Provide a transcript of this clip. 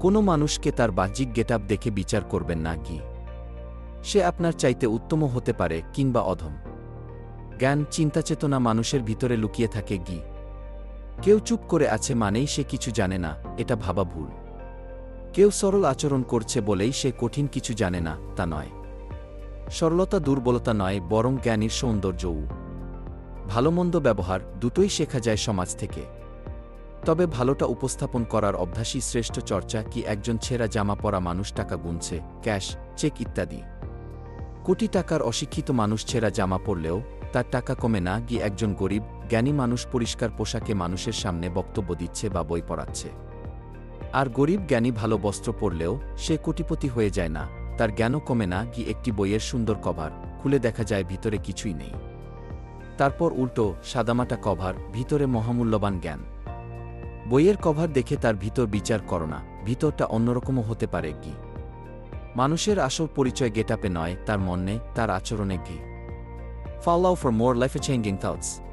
কোনো মানুষকে তার বাহ্যিক গেটআপ দেখে বিচার করবেন না কি? সে আপনার চাইতে উত্তম হতে পারে কিংবা অধম। জ্ঞান চিন্তাচেতনা মানুষের ভিতরে লুকিয়ে থাকে গি। কেউ চুপ করে আছে মানেই সে কিছু জানে না, এটা ভাবা ভুল। কেউ সরল আচরণ করছে বলেই সে কঠিন কিছু জানে না, তা নয়। সরলতা দুর্বলতা নয়, বরং জ্ঞানীর সৌন্দর্যও। ভালোমন্দ ব্যবহার দুটোই শেখা যায় সমাজ থেকে। তবে ভালোটা উপস্থাপন করার অভ্যাসই শ্রেষ্ঠ চর্চা কি একজন ছেঁড়া জামা পরা মানুষ টাকা গুনছে, ক্যাশ, চেক ইত্যাদি। কোটি টাকার অশিক্ষিত মানুষ ছেঁড়া জামা পরলেও তার টাকা কমে না গিয়ে একজন গরিব, জ্ঞানী মানুষ পরিষ্কার পোশাকে মানুষের সামনে বক্তব্য দিচ্ছে বা বই পড়াচ্ছে। আর গরিব, জ্ঞানী ভালো বস্ত্র পরলেও সে কোটিপতি হয়ে যায় না, তার জ্ঞানও কমে না গিয়ে একটি বইয়ের সুন্দর কভার, খুলে দেখা যায় ভিতরে কিছুই নেই। তারপর উল্টো, সাদামাটা কভার, ভিতরে মহামূল্যবান জ্ঞান। বইয়ের কভার দেখে তার ভিতর বিচার করো না, ভিতরটা অন্যরকমও হতে পারে কি মানুষের আসল পরিচয় গেটাপে নয়, তার মনে, তার আচরণে কি for more life changing thoughts.